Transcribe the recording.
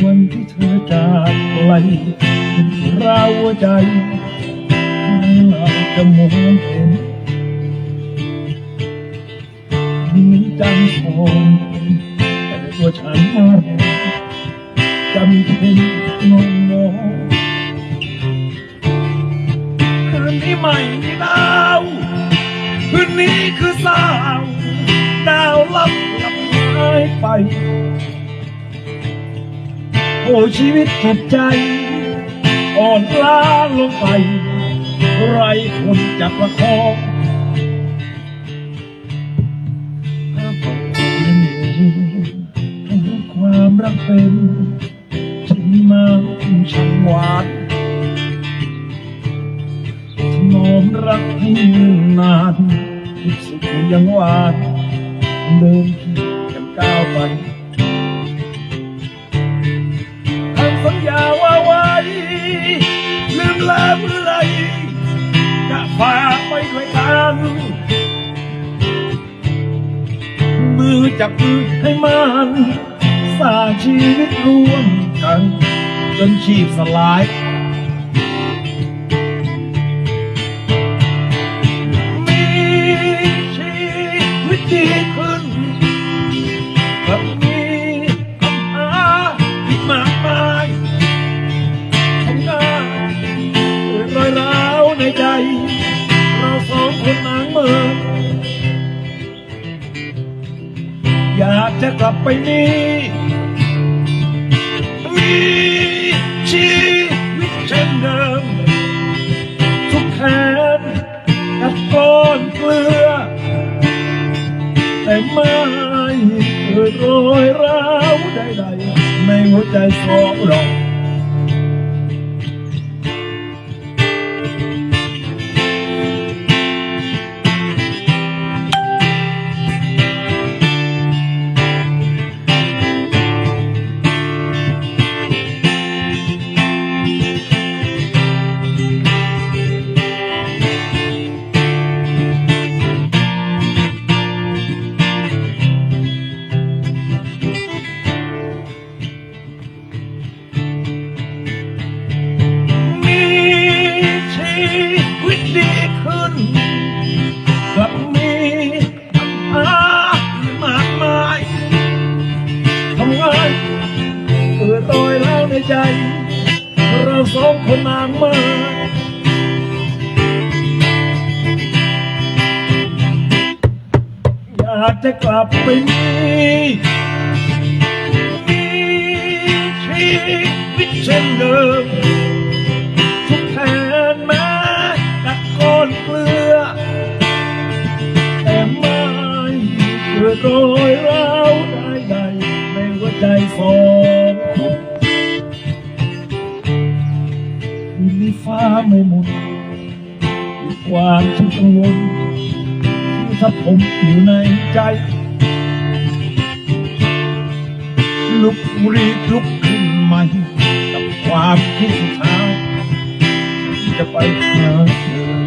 วันที่เธอจากไปลเราใจเราจะมองเห็นมีจังทองแต่ตัวฉันมองจำเป็นงองคืนนี้ใหม่ที่ดาวคืนนี้คือสาว ดาวลับลับหายไป โอ้ชีวิตจิตใจ อ่อนล้าลงไป ไรคนจับประคองถ้าผมยังมีความรักเป็นฉันน้ำฉันหวานถนอมรักให้นานทุกสุขยังหวานเดินยังก้าวไป แล้วเมื่อไรจะฝากไปด้วยกันมือจับมือให้มันสร้างชีวิตร่วมกัน จนชีพสลาย อยากจะกลับไปมีมีชีวิตเช่นเดิมทุกแขนกัดก้อนเกลือ แต่ไม่เคยโรยร้าวใดๆในหัวใจสองเรา ใจ เราสองคนนางมาอยากจะกลับไปมีมีชีวิตเช่นเดิมทุกแทนแม้กับก้อนเกลือ แต่ไม่เกิดรอยร้าวใดๆในหัวใจสอง ความทุกข์กังวลที่ถ้าผมอยู่ในใจ ลุกรีบลุกขึ้นใหม่กับความคิดสุดท้ายจะไปหาเธอ